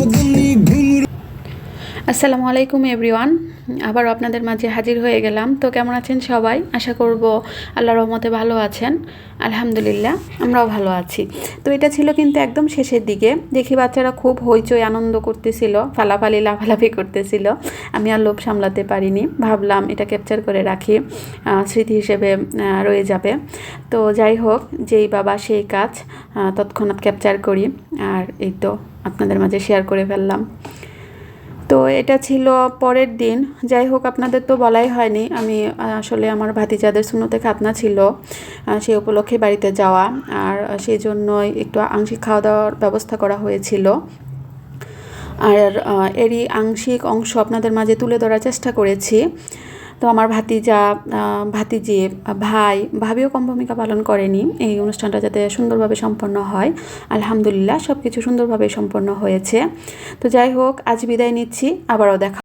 But the আসসালামু আলাইকুম everyone আবার আপনাদের মাঝে হাজির হয়ে গেলাম। তো কেমন আছেন সবাই? আশা করব আল্লাহ রহমতে ভালো আছেন। আলহামদুলিল্লাহ, আমরাও ভালো আছি। তো এটা ছিল কিন্তু একদম শেষের দিকে। দেখি বাচ্চারা খুব হইচই আনন্দ করতেছিল, ফালাফালি, লাফালাফি করতেছিল। আমি আর লোভ সামলাতে পারিনি। ভাবলাম এটা ক্যাপচার করে রাখি স্মৃতি হিসেবে রয়ে যাবে। তো যাই হোক, যেই বাবা সেই কাজ তৎক্ষণাৎ ক্যাপচার করি। আর এই তো আপনাদের মাঝে শেয়ার করে ফেললাম। তো এটা ছিল পরের দিন। যাই হোক, আপনাদের তো বলাই হয়নি। আমি আসলে আমার ভাতিজাদের সুনোতে খাতনা ছিল সেই উপলক্ষে বাড়িতে যাওয়া। আর সেই জন্যই একটু আংশিক খাওয়া দাওয়ার ব্যবস্থা করা হয়েছিল। আর এরই আংশিক অংশ আপনাদের মাঝে তুলে ধরার চেষ্টা করেছি। তো আমার ভাতিজা ভাতিজে, ভাই, ভাবিও কম ভূমিকা পালন করেনি। এই অনুষ্ঠানটা যাতে সুন্দরভাবে সম্পন্ন হয়। আলহামদুলিল্লাহ সব কিছু সুন্দরভাবে সম্পন্ন হয়েছে। তো যাই হোক, আজ বিদায় নিচ্ছি। আবারও দেখা